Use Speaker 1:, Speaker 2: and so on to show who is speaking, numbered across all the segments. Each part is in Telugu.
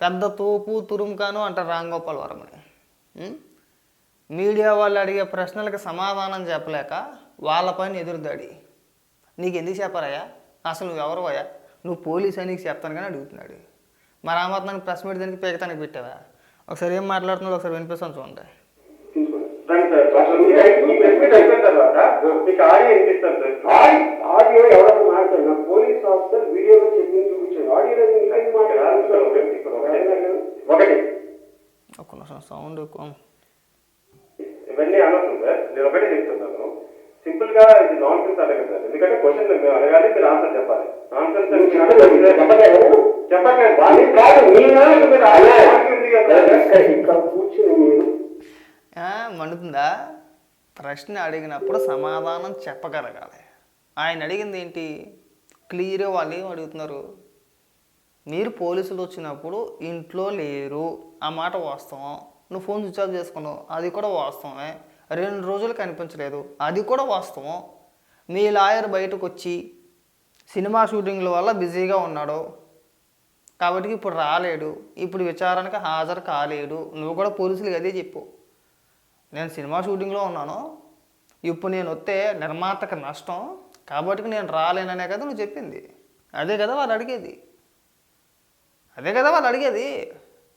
Speaker 1: పెద్ద తోపు తురుముకాను అంటారు రాంగోపాల్ వర్మని మీడియా వాళ్ళు అడిగే ప్రశ్నలకు సమాధానం చెప్పలేక వాళ్ళ పైన ఎదురుదాడి. నీకు ఎందుకు చెప్పారయ్యా అసలు నువ్వు ఎవరు అయ్యా? నువ్వు పోలీస్ అని నీకు చెప్తాను కానీ అడుగుతున్నాడు. మరి ఆ మాత్రానికి ప్రెస్ మీట్ దానికి పేకతానికి పెట్టావా? ఒకసారి ఏం మాట్లాడుతున్నాడు ఒకసారి వినిపిస్తాను చూడండి
Speaker 2: రండి సార్ అసలు మీ మీ ప్రెస్ మీట్ అయిపోయిన తర్వాత మీకు ఆడియో వినిపిస్తాను సార్.
Speaker 3: ఆడి- ఆడియో ఎవరైనా మాట్లాడినా పోలీస్ ఆఫీసర్ వీడియోలో చెప్పింది చూపించాడు ఆడియో ఇంకా ఏం మాట్లాడాలి
Speaker 2: ఒకటి
Speaker 1: నిమిషం సౌండ్
Speaker 2: ఇవన్నీ అనవసరం సార్. నేను ఒకటే చెప్తున్నాను. సింపుల్గా ఇది నాన్ సెన్స్ అడగదు సార్. ఎందుకంటే క్వశ్చన్ మేము అడగాలి మీరు ఆన్సర్ చెప్పాలి. ఆన్సర్.
Speaker 3: ఇక్కడ కూర్చుని మీరు
Speaker 1: ఆ, మండుతుందా? ప్రశ్న అడిగినప్పుడు సమాధానం చెప్పగలగాలి. ఆయన అడిగింది ఏంటి? క్లియరే వాళ్ళు ఏం అడుగుతున్నారు? మీరు పోలీసులు వచ్చినప్పుడు ఇంట్లో లేరు. ఆ మాట వాస్తవం. నువ్వు ఫోన్ స్విచ్ ఆఫ్ చేసుకున్నావు. అది కూడా వాస్తవమే. రెండు రోజులు కనిపించలేదు. అది కూడా వాస్తవం. మీ లాయర్ బయటకు వచ్చి సినిమా షూటింగ్ల వల్ల బిజీగా ఉన్నాడు. కాబట్టి ఇప్పుడు రాలేడు. ఇప్పుడు విచారణకు హాజరు కాలేడు. నువ్వు కూడా పోలీసులకు అదే చెప్పు. నేను సినిమా షూటింగ్లో ఉన్నాను. ఇప్పుడు నేను వస్తే నిర్మాతకు నష్టం కాబట్టి నేను రాలేననే కదా నువ్వు చెప్పింది. అదే కదా వాళ్ళు అడిగేది. అదే కదా వాళ్ళు అడిగేది.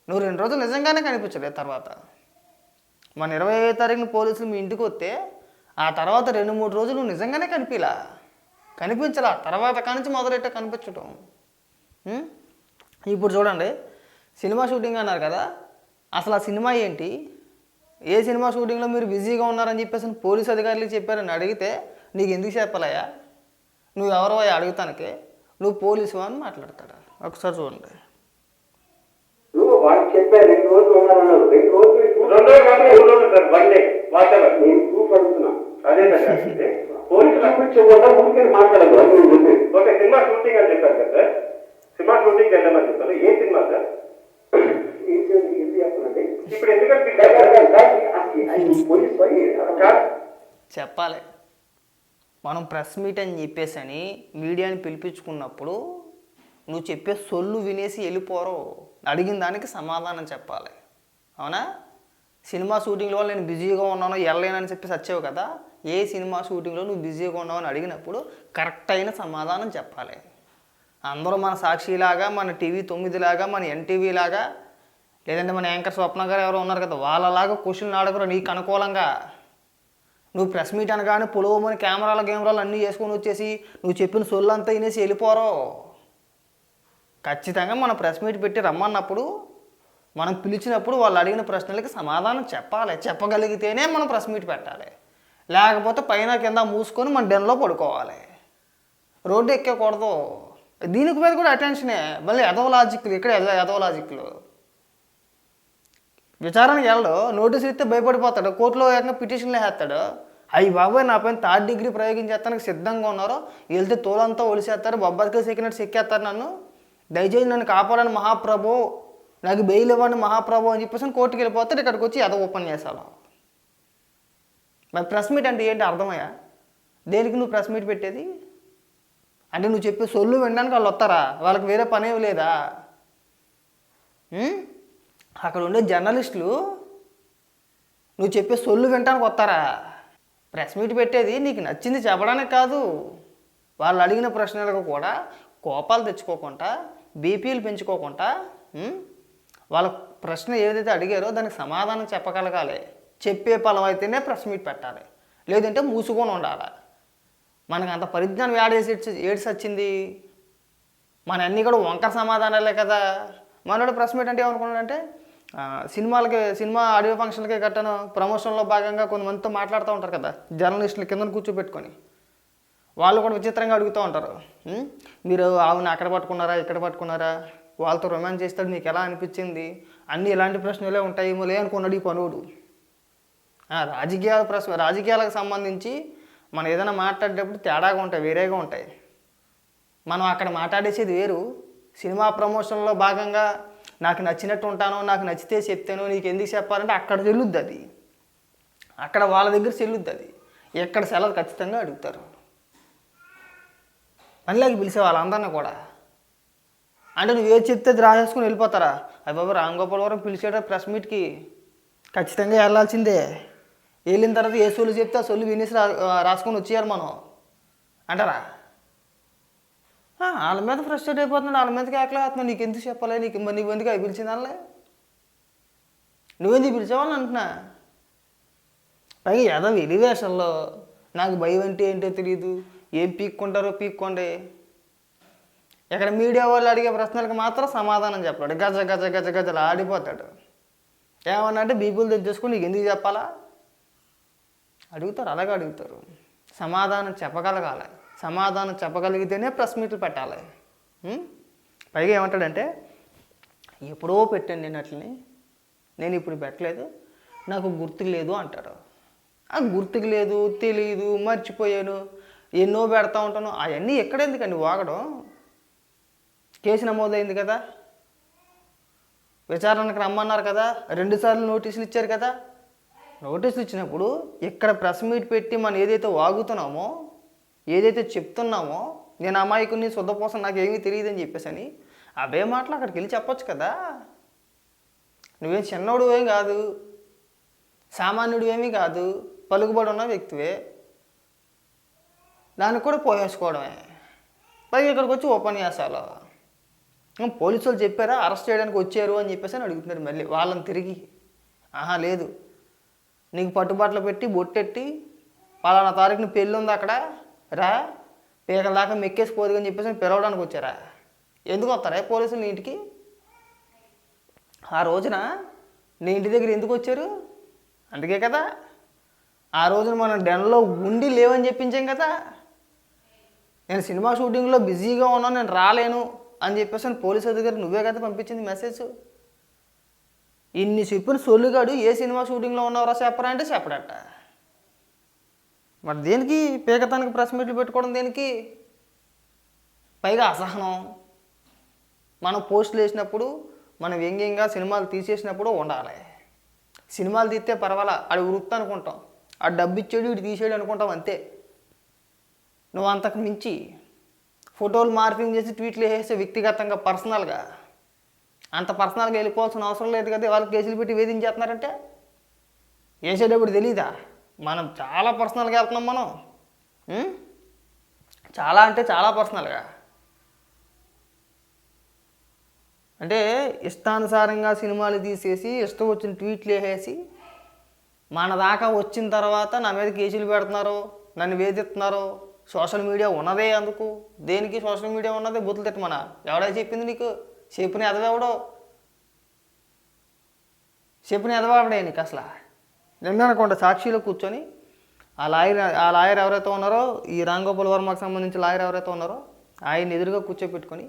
Speaker 1: నువ్వు రెండు రోజులు నిజంగానే కనిపించలేదు తర్వాత. మన ఇరవై ఐదు తారీఖున పోలీసులు మీ ఇంటికి వస్తే ఆ తర్వాత రెండు మూడు రోజులు నువ్వు నిజంగానే కనిపించలా కనిపించలా. తర్వాత కానించి మొదలెట్ట కనిపించటం. ఇప్పుడు చూడండి సినిమా షూటింగ్ అన్నారు కదా అసలు ఆ సినిమా ఏంటి? ఏ సినిమా షూటింగ్లో మీరు బిజీగా ఉన్నారని చెప్పేసి పోలీస్ అధికారులు చెప్పారని అడిగితే నీకు ఎందుకు చెప్పాలయ్యా? నువ్వు ఎవరో అడుగుతానికి నువ్వు పోలీసు అని మాట్లాడతాడు. ఒకసారి చూడండి.
Speaker 3: చెప్పారు
Speaker 2: అదే పోలీసులు
Speaker 3: మాట్లాడదు.
Speaker 2: సినిమా షూటింగ్ అని చెప్పారు కదా సార్. సినిమా షూటింగ్ వెళ్ళమని చెప్పారు. ఏ సినిమా సార్?
Speaker 3: ఏం చేయాలి? ఎందుకు చెప్పనండి
Speaker 2: ఇప్పుడు ఎందుకంటే
Speaker 1: చెప్పాలి. మనం ప్రెస్ మీట్ అని చెప్పేసి అని మీడియాని పిలిపించుకున్నప్పుడు నువ్వు చెప్పే సొల్లు వినేసి వెళ్ళిపోరు. అడిగిన దానికి సమాధానం చెప్పాలి. అవునా? సినిమా షూటింగ్లో నేను బిజీగా ఉన్నాను వెళ్ళలేనని చెప్పి వచ్చావు కదా? ఏ సినిమా షూటింగ్లో నువ్వు బిజీగా ఉన్నావు అని అడిగినప్పుడు కరెక్ట్ అయిన సమాధానం చెప్పాలి. అందరూ మన సాక్షిలాగా మన టీవీ తొమ్మిదిలాగా మన ఎన్టీవీ లాగా లేదంటే మన యాంకర్ స్వప్న గారు ఎవరో ఉన్నారు కదా వాళ్ళలాగా క్వశ్చన్లు అడగరు నీకు అనుకూలంగా. నువ్వు ప్రెస్ మీట్ అనగానే పొలవమని కెమెరాల కెమెరాలు అన్నీ వేసుకొని వచ్చేసి నువ్వు చెప్పిన సొల్లంతా వినేసి వెళ్ళిపోరో. ఖచ్చితంగా మనం ప్రెస్ మీట్ పెట్టి రమ్మన్నప్పుడు మనం పిలిచినప్పుడు వాళ్ళు అడిగిన ప్రశ్నలకి సమాధానం చెప్పాలి. చెప్పగలిగితేనే మనం ప్రెస్ మీట్ పెట్టాలి. లేకపోతే పైన కింద మూసుకొని మన డెన్లో పడుకోవాలి. రోడ్డు ఎక్కకూడదు. దీనికి మీద కూడా అటెన్షనే. మళ్ళీ ఎదవ లాజిక్లు ఇక్కడ ఎద ఎదవ లాజిక్లు. విచారణకి వెళ్ళడు నోటీసులు ఇస్తే భయపడిపోతాడు కోర్టులో ఏకంగా పిటిషన్లు వేస్తాడు. అయ్యి బాబాయ్ నా పైన థర్డ్ డిగ్రీ ప్రయోగించేస్తానికి సిద్ధంగా ఉన్నారు వెళ్తే తోలంతా ఒలిసేస్తారు బొబ్బర్కి సెక్కినట్టు సెక్కేస్తారు నన్ను. దయచేసి నన్ను కాపాడని మహాప్రభు నాకు బెయిల్ ఇవ్వండి మహాప్రభు అని చెప్పేసి కోర్టుకి వెళ్ళిపోతాడు ఇక్కడికి వచ్చి ఎద ఉపన్యాసాలు మరి ప్రెస్ మీట్ అంటే ఏంటి అర్థమయ్యా? దేనికి నువ్వు ప్రెస్ మీట్ పెట్టేది? అంటే నువ్వు చెప్పే సొల్లు వినడానికి వాళ్ళు వస్తారా? వాళ్ళకి వేరే పనేవి లేదా? అక్కడ ఉండే జర్నలిస్టులు నువ్వు చెప్పే సొల్లు వినటానికి వస్తారా? ప్రెస్ మీట్ పెట్టేది నీకు నచ్చింది చెప్పడానికి కాదు. వాళ్ళు అడిగిన ప్రశ్నలకు కూడా కోపాలు తెచ్చుకోకుండా బీపీలు పెంచుకోకుండా వాళ్ళ ప్రశ్న ఏదైతే అడిగారో దానికి సమాధానం చెప్పగలగాలి. చెప్పే పలం అయితేనే ప్రెస్ మీట్ పెట్టాలి. లేదంటే మూసుకొని ఉండాలి. మనకు అంత పరిజ్ఞానం ఏడేసి ఏడ్స్ వచ్చింది. మన అన్నీ కూడా వంకర సమాధానాలే కదా. మనోడు ప్రెస్ మీట్ అంటే ఏమనుకున్నాడంటే సినిమాలకి సినిమా ఆడియో ఫంక్షన్లకి గట్టను ప్రమోషన్లో భాగంగా కొంతమందితో మాట్లాడుతూ ఉంటారు కదా జర్నలిస్టులు కింద కూర్చోబెట్టుకొని. వాళ్ళు కూడా విచిత్రంగా అడుగుతూ ఉంటారు. మీరు ఆవుని అక్కడ పట్టుకున్నారా ఇక్కడ పట్టుకున్నారా? వాళ్ళతో రొమాన్స్ చేస్తాడు మీకు ఎలా అనిపించింది? అన్నీ ఇలాంటి ప్రశ్నలే ఉంటాయేమో లే అనుకున్నాడు ఈ పనుడు రాజకీయాల ప్రశ్న రాజకీయాలకు సంబంధించి మనం ఏదైనా మాట్లాడేటప్పుడు తేడాగా ఉంటాయి వేరేగా ఉంటాయి. మనం అక్కడ మాట్లాడేసేది వేరు. సినిమా ప్రమోషన్లో భాగంగా నాకు నచ్చినట్టు ఉంటాను నాకు నచ్చితే చెప్తాను నీకు ఎందుకు చెప్పాలంటే అక్కడ చెల్లుద్ది అది. అక్కడ వాళ్ళ దగ్గర చెల్లుద్ది అది. ఎక్కడ సెలవు ఖచ్చితంగా అడుగుతారు. మళ్ళీ పిలిచే వాళ్ళందరినీ కూడా. అంటే నువ్వు ఏది చెప్తే రాసేసుకుని వెళ్ళిపోతారా? అయ్యి బాబు రామ్ గోపాల్ వరం పిలిచాడు ప్రెస్ మీట్కి ఖచ్చితంగా వెళ్ళాల్సిందే. వెళ్ళిన తర్వాత ఏ సొల్లు చెప్తే ఆ సొల్లు వినేసి రా రాసుకొని వచ్చేయాలి మనం. అంటారా? వాళ్ళ మీద ఫ్రస్ట్రేట్ అయిపోతున్నాడు వాళ్ళ మీదకి ఎక్కలేస్తున్నావు నీకు ఎందుకు చెప్పాలి? నీకు మరి నీకు ఎందుకు అవి పిలిచింది వాళ్ళే? నువ్వెందుకు పిలిచేవాళ్ళని అంటున్నా? పైగా ఏదో ఎలివేషన్లో నాకు భయం అంటే ఏంటో తెలియదు ఏం పీక్కుంటారో పీక్కోండి. ఇక్కడ మీడియా వాళ్ళు అడిగే ప్రశ్నలకు మాత్రం సమాధానం చెప్పాడు. గజ గజ గజ గజలు ఆడిపోతాడు. ఏమన్నా అంటే బీపులు తెచ్చేసుకుని నీకు ఎందుకు చెప్పాలా? అడుగుతారు అలాగే అడుగుతారు. సమాధానం చెప్పగలగాలి. సమాధానం చెప్పగలిగితేనే ప్రెస్ మీట్లు పెట్టాలి. పైగా ఏమంటాడంటే ఎప్పుడో పెట్టాను నేను అట్లని. నేను ఇప్పుడు పెట్టలేదు. నాకు గుర్తుకు లేదు అంటాడు. ఆ గుర్తుకు లేదు తెలియదు మర్చిపోయాను. ఎన్నో పెడతా ఉంటాను. అవన్నీ ఎక్కడెందుకండి వాగడం? కేసు నమోదైంది కదా. విచారణకు రమ్మన్నారు కదా. రెండుసార్లు నోటీసులు ఇచ్చారు కదా. నోటీసులు ఇచ్చినప్పుడు ఇక్కడ ప్రెస్ మీట్ పెట్టి మనం ఏదైతే వాగుతున్నామో ఏదైతే చెప్తున్నామో నేను అమాయకుని శుద్ధపోసం నాకు ఏమీ అని చెప్పేసి అని అవే మాటలు అక్కడికి వెళ్ళి చెప్పొచ్చు కదా. నువ్వేం చిన్నోడు ఏం కాదు. సామాన్యుడు ఏమీ కాదు. పలుకుబడి ఉన్న వ్యక్తివే. దానికి కూడా పోయేసుకోవడమే. పైగా ఇక్కడికి వచ్చి ఉపన్యాసాలు. పోలీసులు పోలీసు వాళ్ళు చెప్పారా? అరెస్ట్ చేయడానికి వచ్చారు అని చెప్పేసి అని అడుగుతున్నారు మళ్ళీ వాళ్ళని తిరిగి. ఆహా లేదు. నీకు పట్టుబాట్లు పెట్టి బొట్టెట్టి పలానా తారీఖున పెళ్ళి ఉంది అక్కడ. రా పీకల దాకా మెక్కేసి పోదు అని చెప్పేసి పిలవడానికి వచ్చారా? ఎందుకు వస్తారా పోలీసులు నీ ఇంటికి? ఆ రోజున నీ ఇంటి దగ్గర ఎందుకు వచ్చారు? అందుకే కదా. ఆ రోజున మనం డెన్లో ఉండి లేవని చెప్పించాం కదా. నేను సినిమా షూటింగ్లో బిజీగా ఉన్నాను నేను రాలేను అని చెప్పేసి పోలీస్ పోలీసు అధికారి నువ్వే కదా పంపించింది మెసేజ్. ఇన్ని చెప్పిన సొల్లుగాడు ఏ సినిమా షూటింగ్లో ఉన్నారో చెప్పరా అంటే చెప్పడట. మరి దేనికి పీకతానికి ప్రెస్ మీట్లు పెట్టుకోవడం దేనికి? పైగా అసహనం. మనం పోస్టులు వేసినప్పుడు మనం వ్యంగ్యంగా సినిమాలు తీసేసినప్పుడు ఉండాలి. సినిమాలు తీస్తే పర్వాలా? ఆడు వృత్తి అనుకుంటాం. ఆ డబ్బు ఇచ్చేడు ఇటు తీసేడు అనుకుంటాం అంతే. నువ్వు అంతకు మించి ఫోటోలు మార్పింగ్ చేసి ట్వీట్లు వేసే వ్యక్తిగతంగా పర్సనల్గా. అంత పర్సనల్గా వెళ్ళిపోవాల్సిన అవసరం లేదు కదా వాళ్ళకి కేసులు పెట్టి వేధించేస్తున్నారంటే? వేసేటప్పుడు తెలీదా? మనం చాలా పర్సనల్గా వెళ్తున్నాం మనం. చాలా అంటే చాలా పర్సనల్గా. అంటే ఇష్టానుసారంగా సినిమాలు తీసేసి ఇష్టం వచ్చిన ట్వీట్లు వేసేసి మన దాకా వచ్చిన తర్వాత నా మీద కేసులు పెడుతున్నారు నన్ను వేధిస్తున్నారు. సోషల్ మీడియా ఉన్నదే అందుకు. దేనికి సోషల్ మీడియా ఉన్నదే? బుద్ధులు తిట్టమన? ఎవడై చెప్పింది నీకు? చెప్పిన ఎదవెవడో చెప్పిన ఎదవాడే నీకు అసలు? నిందనకొండ సాక్షిలో కూర్చొని ఆ లాయర్ ఆ లాయర్ ఎవరైతే ఉన్నారో ఈ రాంగోపాల్ వర్మకు సంబంధించి లాయర్ ఎవరైతే ఉన్నారో ఆయన ఎదురుగా కూర్చోపెట్టుకొని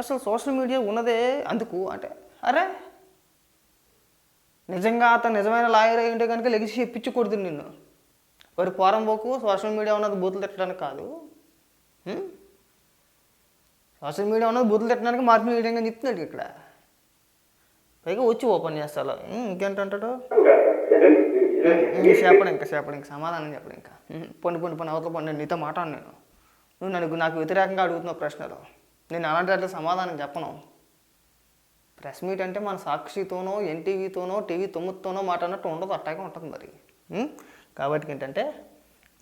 Speaker 1: అసలు సోషల్ మీడియా ఉన్నదే అందుకు? అంటే అరే నిజంగా అతను నిజమైన లాయర్ అయి ఉంటే కనుక లెగిసి చెప్పించి కొడుతుంది నిన్ను. వారి పోరం పోకు సోషల్ మీడియా ఉన్నది బూతులు తిట్టడానికి కాదు. సోషల్ మీడియా ఉన్నది బూతులు తిట్టడానికి మార్పు మీడియా చెప్తున్నాడు ఇక్కడ? పైగా వచ్చి ఓపెన్ చేస్తాలో ఇంకేంటంటాడు? ఇంక చెప్పడు ఇంకా చెప్పడు ఇంకా సమాధానం చెప్పడు ఇంకా. పొండి పొండి పొండి అవతల పొండి నీతో మాట్లాడు నేను. నువ్వు నన్ను నాకు వ్యతిరేకంగా అడుగుతున్నావు ప్రశ్నలు. నేను అలాంటి వాటికి సమాధానం చెప్పను. ప్రెస్ మీట్ అంటే మన సాక్షితోనో ఎన్టీవీతోనో టీవీ తొమ్మిదితోనో మాట్లాడినట్టు ఉండదు అట్టాగే ఉంటుంది మరి? కాబట్టి ఏంటంటే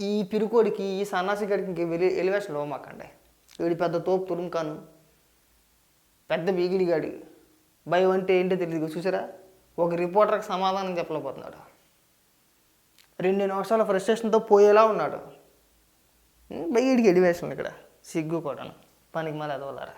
Speaker 1: ఈ పిరుకోడికి ఈ సన్నాసి గడికి ఇంక వెలి ఎలివేషన్ ఇవ్వమాకండి వీడి పెద్ద తోపు తురుంకాను పెద్ద బీగిలిగాడు భయం అంటే ఏంటో తెలియదు చూసారా? ఒక రిపోర్టర్కి సమాధానం చెప్పలేకపోతున్నాడు. రెండు నిమిషాల ఫ్రస్ట్రేషన్తో పోయేలా ఉన్నాడు. బయటికి ఎలివేషన్ ఇక్కడ. సిగ్గు కూడా పనికి మళ్ళీ ఎదవలారా